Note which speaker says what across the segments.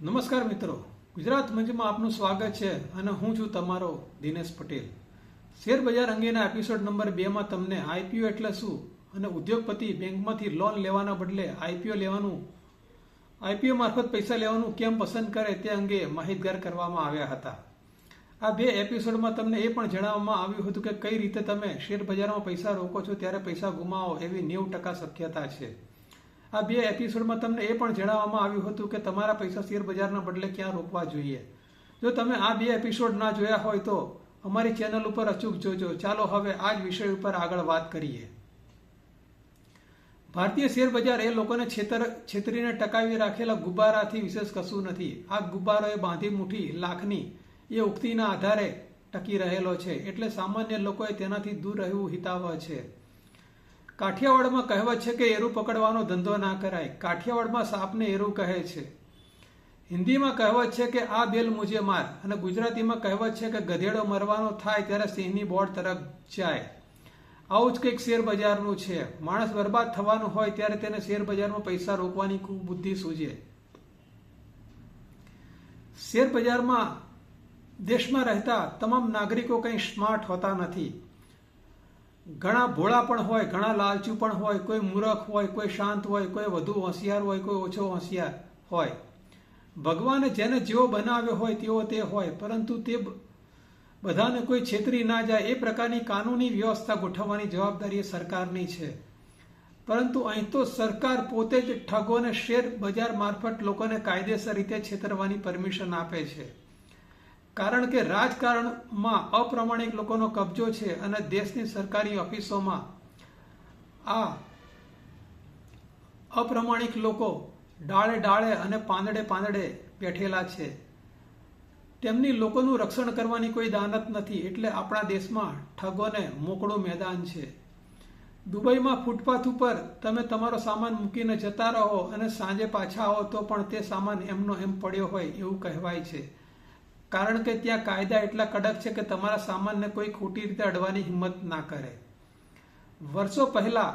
Speaker 1: નમસ્કાર મિત્રો. ગુજરાત મંચમાં આપનું સ્વાગત છે અને હું છું તમારો દિનેશ પટેલ. શેર બજાર અંગેના એપિસોડ નંબર બેમાં તમને આઈપીઓ એટલે શું અને ઉદ્યોગપતિ બેંકમાંથી લોન લેવાના બદલે આઈપીઓ લેવાનું આઈપીઓ મારફત પૈસા લેવાનું કેમ પસંદ કરે તે અંગે માહિતગાર કરવામાં આવ્યા હતા. આ બે એપિસોડમાં તમને એ પણ જણાવવામાં આવ્યું હતું કે કઈ રીતે તમે શેર બજારમાં પૈસા રોકો છો, ત્યારે પૈસા ગુમાવો એવી નેવું ટકા શક્યતા છે. આ બે એપિસોડમાં તમને એ પણ જણાવવામાં આવ્યું હતું કે તમારા પૈસા શેરબજારના બદલે ક્યાં રોકવા જોઈએ. જો તમે આ બે એપિસોડ ના જોયા હોય તો અમારી ચેનલ ઉપર અચૂક જોજો. ચાલો હવે આ જ વિષય ઉપર આગળ વાત કરીએ. ભારતીય શેરબજાર એ લોકોને છેતર છેતરીને ટકાવી રાખેલા ગુબ્બારાથી વિશેષ કશું નથી. આ ગુબ્બારોએ બાંધી મુઠ્ઠી લાખની એ ઉક્તિના આધારે ટકી રહેલો છે. એટલે સામાન્ય લોકોએ તેનાથી દૂર રહેવું હિતાવહ છે. કાઠિયાવાડમાં કહેવત છે કે એરું પકડવાનો ધંધો ના કરાય. કાઠિયાવાડમાં સાપને એરું કહે છે. હિન્દીમાં કહેવત છે કે આ બેલ મુજે માર અને ગુજરાતીમાં કહેવત છે કે ગધેડો મરવાનો થાય ત્યારે સિંહની બોર્ડ તરફ જાય. આવું જ કંઈક શેરબજારનું છે. માણસ બરબાદ થવાનું હોય ત્યારે તેને શેરબજારમાં પૈસા રોકવાની ખૂબ બુદ્ધિ સૂજે. શેર બજારમાં દેશમાં રહેતા તમામ નાગરિકો કંઈ સ્માર્ટ હોતા નથી. ઘણા ભોળા પણ હોય, ઘણા લાલચુ પણ હોય, કોઈ મૂરખ હોય, કોઈ શાંત હોય, કોઈ વધુ હોશિયાર હોય, કોઈ ઓછો હોશિયાર હોય. ભગવાને જેને જેવો બનાવ્યો હોય તેવો તે હોય, પરંતુ તે બધાને કોઈ છેતરી ના જાય. એ પ્રકારની કાનૂની વ્યવસ્થા ગોઠવવાની જવાબદારી સરકારની છે. પરંતુ અહીં તો સરકાર પોતે જ ઠગોને શેર બજાર મારફત લોકોને કાયદેસર રીતે છેતરવાની પરમિશન આપે છે. કારણ કે રાજકારણમાં અપ્રામાણિક લોકોનો કબજો છે અને દેશની સરકારી ઓફિસોમાં આ અપ્રામાણિક લોકો ડાળે ડાળે અને પાંદડે પાંદડે બેઠેલા છે. તેમની લોકોનું રક્ષણ કરવાની કોઈ દાનત નથી એટલે આપણા દેશમાં ઠગોને મોકળું મેદાન છે. દુબઈમાં ફૂટપાથ ઉપર તમે તમારો સામાન મૂકીને જતા રહો અને સાંજે પાછા આવો તો પણ તે સામાન એમનો એમ પડ્યો હોય એવું કહેવાય છે. કારણ કે ત્યાં કાયદા એટલા કડક છે કે તમારા સામાનને કોઈ ખોટી રીતે અડવાની હિંમત ના કરે. વર્ષો પહેલા,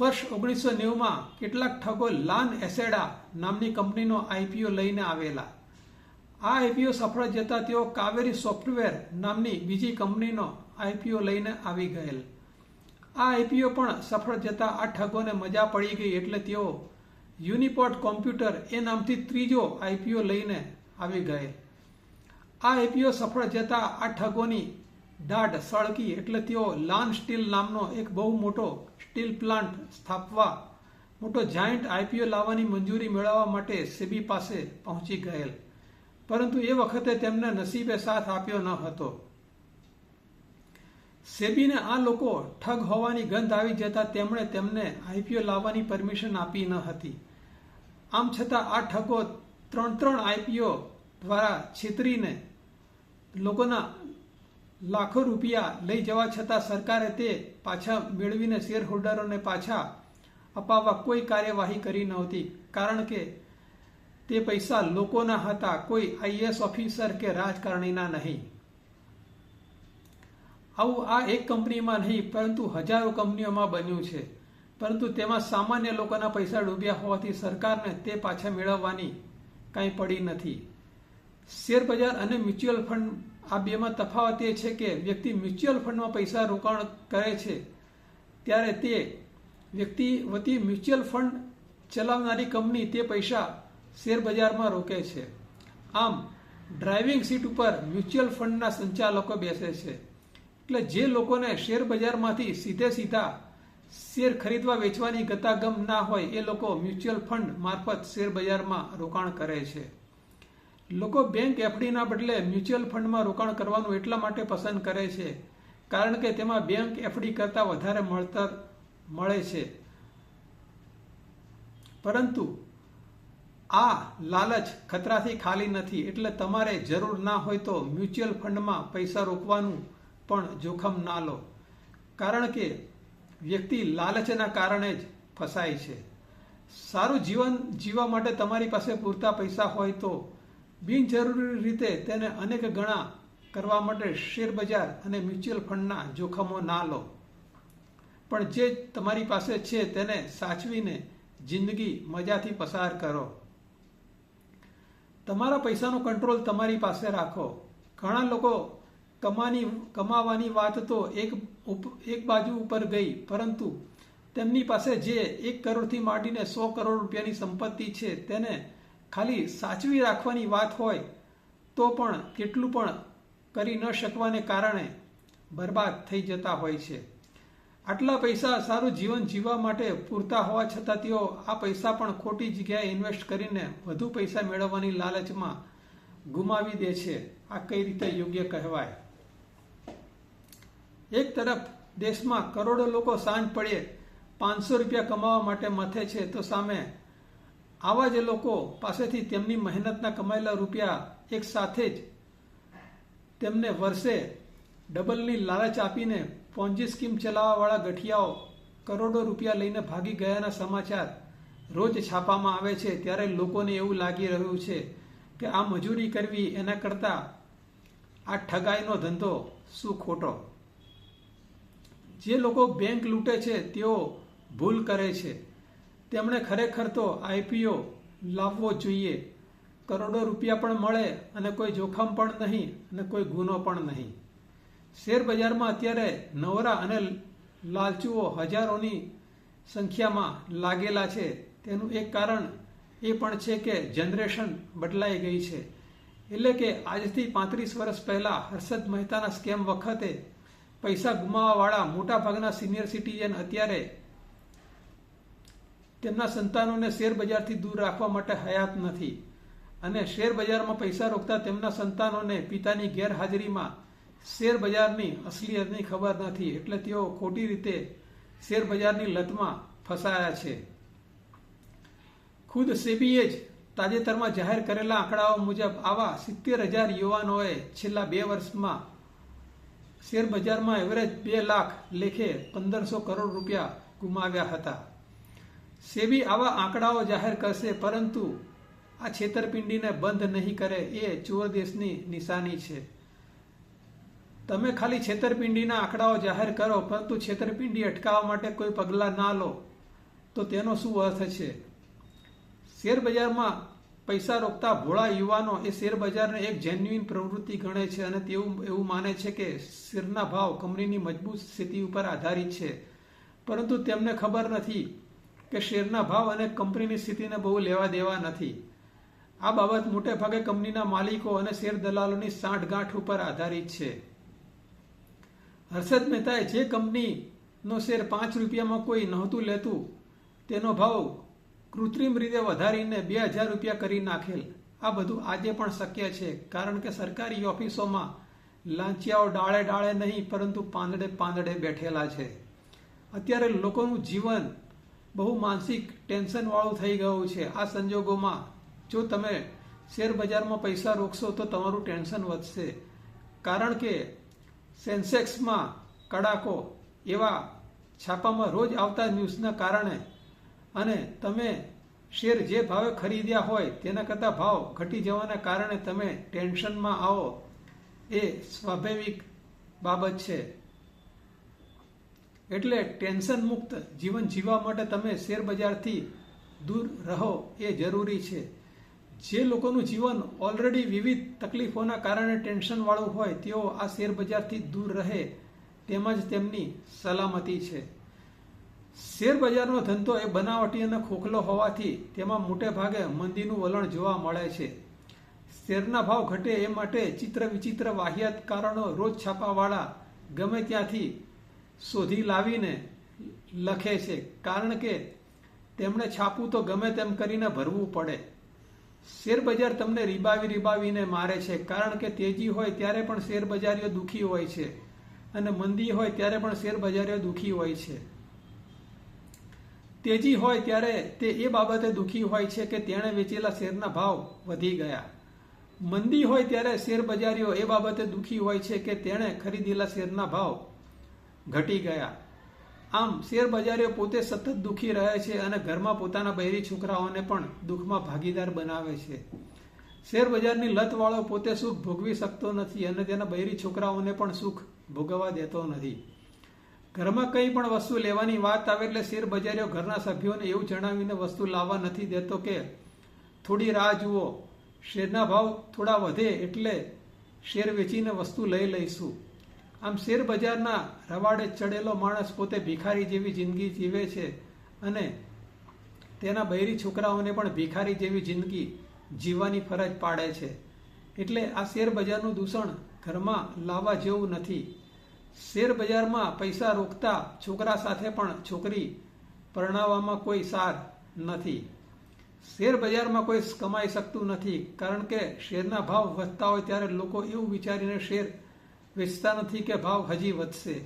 Speaker 1: વર્ષ ઓગણીસો નેવુંમાં કેટલાક ઠગો લાન એસેડા નામની કંપનીનો આઈપીઓ લઈને આવેલા. આ આઈપીઓ સફળ જતા તેઓ કાવેરી સોફ્ટવેર નામની બીજી કંપનીનો આઈપીઓ લઈને આવી ગયેલ. આ આઈપીઓ પણ સફળ જતા આ ઠગોને મજા પડી ગઈ એટલે તેઓ યુનિપોર્ટ કોમ્પ્યુટર એ નામથી ત્રીજો આઈપીઓ લઈને આવી ગયેલ. આ આઈપીઓ સફળ જતા આ ઠગોની દાઢ સળકી એટલે તેઓ લાન સ્ટીલ નામનો એક બહુ મોટો સ્ટીલ પ્લાન્ટ સ્થાપવા, મોટો જાયન્ટ આઈપીઓ લાવવાની મંજૂરી મેળવવા માટે સેબી પાસે પહોંચી ગયેલ. પરંતુ એ વખતે તેમને નસીબે સાથ આપ્યો ન હતો. સેબીને આ લોકો ઠગ હોવાની ગંધ આવી જતા તેમણે તેમને આઈપીઓ લાવવાની પરમિશન આપી ન હતી. આમ છતાં આ ઠગો ત્રણ ત્રણ આઈપીઓ દ્વારા છેતરીને લોકોના લાખો રૂપિયા લઈ જવા છતાં સરકારે તે પાછા મેળવીને શેર હોલ્ડરોને પાછા અપાવવા કોઈ કાર્યવાહી કરી નહોતી. કારણ કે તે પૈસા લોકોના હતા, કોઈ આઈએસ ઓફિસર કે રાજકારણીના નહીં. આવું આ એક કંપનીમાં નહીં, પરંતુ હજારો કંપનીઓમાં બન્યું છે. પરંતુ તેમાં સામાન્ય લોકોના પૈસા ડૂબ્યા હોવાથી સરકારને તે પાછા મેળવવાની કાંઈ પડી નથી. શેર બજાર અને મ્યુચ્યુઅલ ફંડ આ બેમાં તફાવત એ છે કે વ્યક્તિ મ્યુચ્યુઅલ ફંડમાં પૈસા રોકાણ કરે છે, ત્યારે તે વ્યક્તિ વતી મ્યુચ્યુઅલ ફંડ ચલાવનારી કંપની તે પૈસા શેર બજારમાં રોકે છે. આમ, ડ્રાઇવિંગ સીટ ઉપર મ્યુચ્યુઅલ ફંડના સંચાલકો બેસે છે. એટલે જે લોકોને શેર બજારમાંથી સીધે સીધા શેર ખરીદવા વેચવાની ગતાગમ ના હોય એ લોકો મ્યુચ્યુઅલ ફંડ મારફત શેર બજારમાં રોકાણ કરે છે. લોકો બેંક એફડીના બદલે મ્યુચ્યુઅલ ફંડમાં રોકાણ કરવાનું એટલા માટે પસંદ કરે છે, કારણ કે તેમાં બેંક એફડી કરતાં વધારે મળતર મળે છે. પરંતુ આ લાલચ ખતરાથી ખાલી નથી, એટલે તમારે જરૂર ના હોય તો મ્યુચ્યુઅલ ફંડમાં પૈસા રોકવાનું પણ જોખમ ના લો. કારણ કે વ્યક્તિ લાલચના કારણે જ ફસાય છે. સારું જીવન જીવવા માટે તમારી પાસે પૂરતા પૈસા હોય તો બિનજરૂરી રીતે તેને અનેક ગણા કરવા માટે શેરબજાર અને મ્યુચ્યુઅલ ફંડના જોખમો ના લો. પણ જે તમારી પાસે છે તેને સાચવીને જિંદગી મજાથી પસાર કરો. તમારા પૈસાનો કંટ્રોલ તમારી પાસે રાખો. ઘણા લોકો કમાની, કમાવાની વાત તો એક એક બાજુ ઉપર ગઈ, પરંતુ તેમની પાસે જે એક કરોડથી માંડીને સો કરોડ રૂપિયાની સંપત્તિ છે તેને ખાલી સાચવી રાખવાની વાત હોય, તો પણ કેટલું પણ કરી ન શકવાને કારણે બરબાદ થઈ જતા હોય છે. આટલા પૈસા સારું જીવન જીવવા માટે પૂરતા હોવા છતાં તેઓ આ પૈસા પણ ખોટી જગ્યાએ ઇન્વેસ્ટ કરીને વધુ પૈસા મેળવવાની લાલચમાં ગુમાવી દે છે. આ કઈ રીતે યોગ્ય કહેવાય? એક તરફ દેશમાં કરોડો લોકો સાંજ પડે પાંચસો રૂપિયા કમાવા માટે મથે છે, તો સામે આવા જે લોકો પાસેથી તેમની મહેનતના કમાયેલા રૂપિયા એક સાથે જ તેમને વર્ષે ડબલની લાલચ આપીને પોન્જી સ્કીમ ચલાવવાવાળા ગઠિયાઓ કરોડો રૂપિયા લઈને ભાગી ગયાના સમાચાર રોજ છાપામાં આવે છે. ત્યારે લોકોને એવું લાગી રહ્યું છે કે આ મજૂરી કરવી એના કરતાં આ ઠગાઈનો ધંધો શું ખોટો? જે લોકો બેંક લૂંટે છે, તેઓ ભૂલ કરે છે. તેમણે ખરેખર તો આઈપીઓ લાવવો જોઈએ. કરોડો રૂપિયા પણ મળે અને કોઈ જોખમ પણ નહીં અને કોઈ ગુનો પણ નહીં. શેર બજારમાં અત્યારે નવરા અને લાલચુઓ હજારોની સંખ્યામાં લાગેલા છે. તેનું એક કારણ એ પણ છે કે જનરેશન બદલાઈ ગઈ છે. એટલે કે આજથી પાંત્રીસ વર્ષ પહેલાં હર્ષદ મહેતાના સ્કેમ વખતે પૈસા ગુમાવવાવાળા મોટાભાગના સિનિયર સિટીઝન અત્યારે તેમના સંતાનોને શેરબજારથી દૂર રાખવા માટે હયાત નથી. અને શેરબજારમાં પૈસા રોકતા તેમના સંતાનોને પિતાની ગેરહાજરીમાં શેરબજારની અસલિયતની ખબર નથી. એટલે તેઓ ખોટી રીતે શેરબજારની લતમાં ફસાયા છે. ખુદ સેબીએ જ તાજેતરમાં જાહેર કરેલા આંકડાઓ મુજબ આવા સિત્તેર હજાર યુવાનોએ છેલ્લા બે વર્ષમાં શેર બજારમાં એવરેજ બે લાખ લેખે પંદરસો કરોડ રૂપિયા ગુમાવ્યા હતા. સેબી આવા આંકડાઓ જાહેર કરશે, પરંતુ આ છેતરપિંડીને બંધ નહીં કરે એ ચોર દેશની નિશાની છે. તમે ખાલી છેતરપિંડીના આંકડાઓ જાહેર કરો, પરંતુ છેતરપિંડી અટકાવવા માટે કોઈ પગલાં ના લો, તો તેનો શું અર્થ છે? શેર બજારમાં પૈસા રોકતા ભોળા યુવાનો એ શેર બજારને એક જેન્યુઇન પ્રવૃત્તિ ગણે છે અને તેવું એવું માને છે કે શેરના ભાવ કંપનીની મજબૂત સ્થિતિ ઉપર આધારિત છે. પરંતુ તેમને ખબર નથી કે શેરના ભાવ અને કંપનીની સ્થિતિને બહુ લેવા દેવા નથી. આ બાબત મોટે ભાગે કંપનીના માલિકો અને શેર દલાલોની સાંઠગાંઠ ઉપર આધારિત છે. હર્ષદ મહેતાએ જે કંપનીનો શેર પાંચ રૂપિયામાં કોઈ નહોતું લેતું, તેનો ભાવ કૃત્રિમ રીતે વધારીને બે હજાર રૂપિયા કરી નાખેલ. આ બધું આજે પણ શક્ય છે, કારણ કે સરકારી ઓફિસોમાં લાંચિયાઓ ડાળે ડાળે નહીં, પરંતુ પાંદડે પાંદડે બેઠેલા છે. અત્યારે લોકોનું જીવન બહુ માનસિક ટેન્શનવાળું થઈ ગયું છે. આ સંજોગોમાં જો તમે શેર બજારમાં પૈસા રોકશો, તો તમારું ટેન્શન વધશે. કારણ કે સેન્સેક્સમાં કડાકો એવા છાપામાં રોજ આવતા ન્યૂઝના કારણે અને તમે શેર જે ભાવે ખરીદ્યા હોય તેના કરતાં ભાવ ઘટી જવાના કારણે તમે ટેન્શનમાં આવો. એ સ્વાભાવિક બાબત છે. એટલે ટેન્શન મુક્ત જીવન જીવવા માટે તમે શેર બજારથી દૂર રહો એ જરૂરી છે. જે લોકોનું જીવન ઓલરેડી વિવિધ તકલીફોના કારણે ટેન્શનવાળું હોય તેઓ આ શેર બજારથી દૂર રહે. તેમજ તેમની સલામતી છે. શેર બજારનો ધંધો એ બનાવટી અને ખોખલો હોવાથી તેમાં મોટે ભાગે મંદીનું વલણ જોવા મળે છે. શેરના ભાવ ઘટે એ માટે ચિત્ર વિચિત્ર વાહિયાત કારણો રોજ છાપાવાળા ગમે ત્યાંથી શોધી લાવીને લખે છે. કારણ કે તેમણે છાપવું તો ગમે તેમ કરીને ભરવું પડે. શેરબજાર તમને રીબાવી રીબાવીને મારે છે. કારણ કે તેજી હોય ત્યારે પણ શેરબજારીઓ દુઃખી હોય છે અને મંદી હોય ત્યારે પણ શેરબજારીઓ દુઃખી હોય છે. તેજી હોય ત્યારે તે એ બાબતે દુઃખી હોય છે કે તેણે વેચેલા શેરના ભાવ વધી ગયા. મંદી હોય ત્યારે શેર બજારીઓ એ બાબતે દુઃખી હોય છે કે તેણે ખરીદેલા શેરના ભાવ ઘટી ગયા. આમ, શેર બજારીઓ પોતે સતત દુઃખી રહે છે અને ઘરમાં પોતાના બહેરી છોકરાઓને પણ દુઃખમાં ભાગીદાર બનાવે છે. શેર બજારની લતવાળો પોતે સુખ ભોગવી શકતો નથી અને તેના બહેરી છોકરાઓને પણ સુખ ભોગવવા દેતો નથી. ઘરમાં કંઈ પણ વસ્તુ લેવાની વાત આવે એટલે શેર બજારીઓ ઘરના સભ્યોને એવું જણાવીને વસ્તુ લાવવા નથી દેતો કે, થોડી રાહ જુઓ. શેરના ભાવ થોડા વધે એટલે શેર વેચીને વસ્તુ લઈ લઈશું. આમ શેર બજારના રવાડે ચડેલો માણસ પોતે ભિખારી જેવી જિંદગી જીવે છે અને તેના બૈરી છોકરાઓને પણ ભિખારી જેવી જિંદગી જીવવાની ફરજ પાડે છે. એટલે આ શેર બજારનું દૂષણ ઘરમાં લાવવા જેવું નથી. શેર બજારમાં પૈસા રોકતા છોકરા સાથે પણ છોકરી પરણાવવામાં કોઈ સાર નથી. શેર બજારમાં કોઈ કમાઈ શકતું નથી, કારણ કે શેરના ભાવ વધતા હોય ત્યારે લોકો એવું વિચારીને શેર વેચતા નથી કે ભાવ હજી વધશે.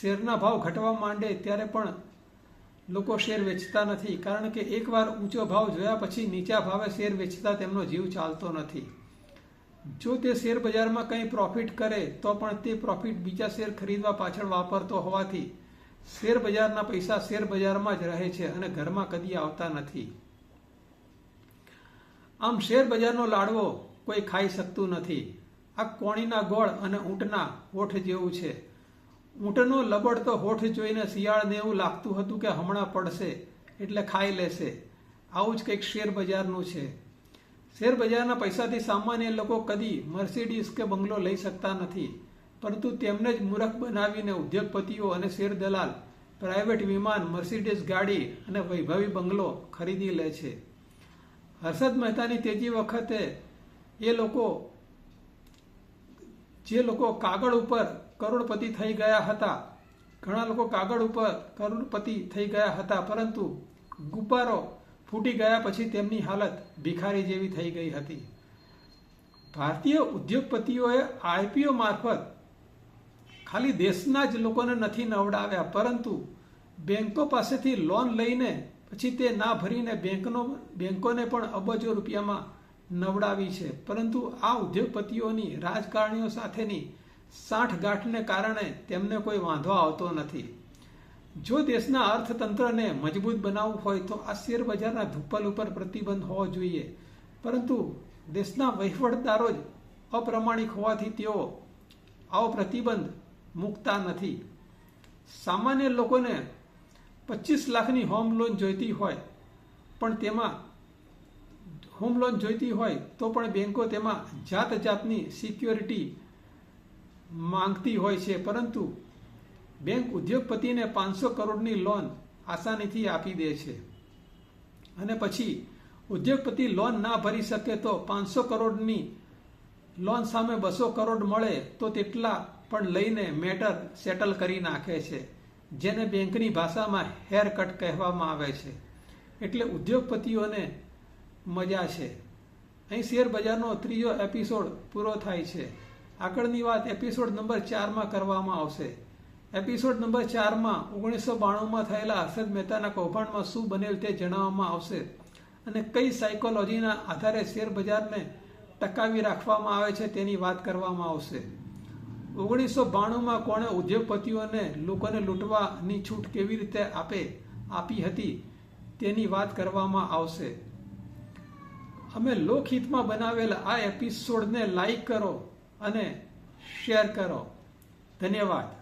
Speaker 1: શેરના ભાવ ઘટવા માંડે ત્યારે પણ લોકો શેર વેચતા નથી, કારણ કે એકવાર ઊંચો ભાવ જોયા પછી નીચા ભાવે શેર વેચતા તેમનો જીવ ચાલતો નથી. જો તે શેર બજારમાં કંઈ પ્રોફિટ કરે, તો પણ તે પ્રોફિટ બીજા શેર ખરીદવા પાછળ વાપરતો હોવાથી શેર બજારના પૈસા શેર બજારમાં જ રહે છે અને ઘરમાં કદી આવતા નથી. આમ શેર બજારનો લાડવો કોઈ ખાઈ શકતું નથી. આ કોણીના ગોળ અને ઊંટના હોઠ જેવું છે. ઊંટનો લબડતો હોઠ જોઈને શિયાળને એવું લાગતું હતું કે હમણાં પડશે, એટલે ખાઈ લેશે. આવું જ કંઈક શેર બજારનું છે. શેર બજારના પૈસાથી સામાન્ય લોકો કદી મર્સિડીઝ કે બંગલો લઈ શકતા નથી. પરંતુ તેમને જ મૂર્ખ બનાવીને ઉદ્યોગપતિઓ અને શેર દલાલ, પ્રાઇવેટ વિમાન, મર્સિડીઝ ગાડી અને વૈભવી બંગલો ખરીદી લે છે. હર્ષદ મહેતાની તેજી વખતે એ લોકો, જે લોકો કાગળ ઉપર કરોડપતિ થઈ ગયા હતા, ઘણા લોકો કાગળ ઉપર કરોડપતિ થઈ ગયા હતા, પરંતુ ગુબ્બારો ફૂટી ગયા પછી તેમની હાલત ભિખારી જેવી થઈ ગઈ હતી. ભારતીય ઉદ્યોગપતિઓએ આઈપીઓ મારફત ખાલી દેશના જ લોકોને નથી નવડાવ્યા, પરંતુ બેંકો પાસેથી લોન લઈને પછી તે ના ભરીને બેંકનો, બેંકોને પણ અબજો રૂપિયામાં નવડાવી છે. પરંતુ આ ઉદ્યોગપતિઓની રાજકારણીઓ સાથેની સાંઠગાંઠને કારણે તેમને કોઈ વાંધો આવતો નથી. જો દેશના અર્થતંત્રને મજબૂત બનાવવું હોય તો આ શેર બજારના ધુપ્પલ ઉપર પ્રતિબંધ હોવો જોઈએ. પરંતુ દેશના વહીવટદારો જ અપ્રમાણિક હોવાથી તેઓ આવો પ્રતિબંધ મૂકતા નથી. સામાન્ય લોકોને પચીસ લાખની હોમ લોન જોઈતી હોય પણ તેમાં હોમ લોન જોઈતી હોય તો પણ બેંકો તેમાં જાત જાતની સિક્યોરિટી માંગતી હોય છે. પરંતુ બેંક ઉદ્યોગપતિને પાંચસો કરોડની લોન આસાનીથી આપી દે છે. અને પછી, ઉદ્યોગપતિ લોન ના ભરી શકે તો પાંચસો કરોડની લોન સામે બસો કરોડ મળે તો તેટલા પણ લઈને મેટર સેટલ કરી નાખે છે, જેને બેંકની ભાષામાં હેર કટ કહેવામાં આવે છે. એટલે ઉદ્યોગપતિઓને મજા છે. અહીં શેર બજારનો ત્રીજો એપિસોડ પૂરો થાય છે. આગળની વાત એપિસોડ નંબર ચારમાં કરવામાં આવશે. એપિસોડ નંબર ચારમાં ઓગણીસો બાણુંમાં થયેલા હર્ષદ મહેતાના કૌભાંડમાં શું બનેલ તે જણાવવામાં આવશે. અને કઈ સાયકોલોજીના આધારે શેર બજારને ટકાવી રાખવામાં આવે છે તેની વાત કરવામાં આવશે. ઓગણીસો બાણુંમાં કોણે ઉદ્યોગપતિઓને લોકોને લૂંટવાની છૂટ કેવી રીતે આપે, આપી હતી તેની વાત કરવામાં આવશે. અમે લોકહિતમાં બનાવેલ આ એપિસોડને લાઈક કરો અને શેર કરો. ધન્યવાદ.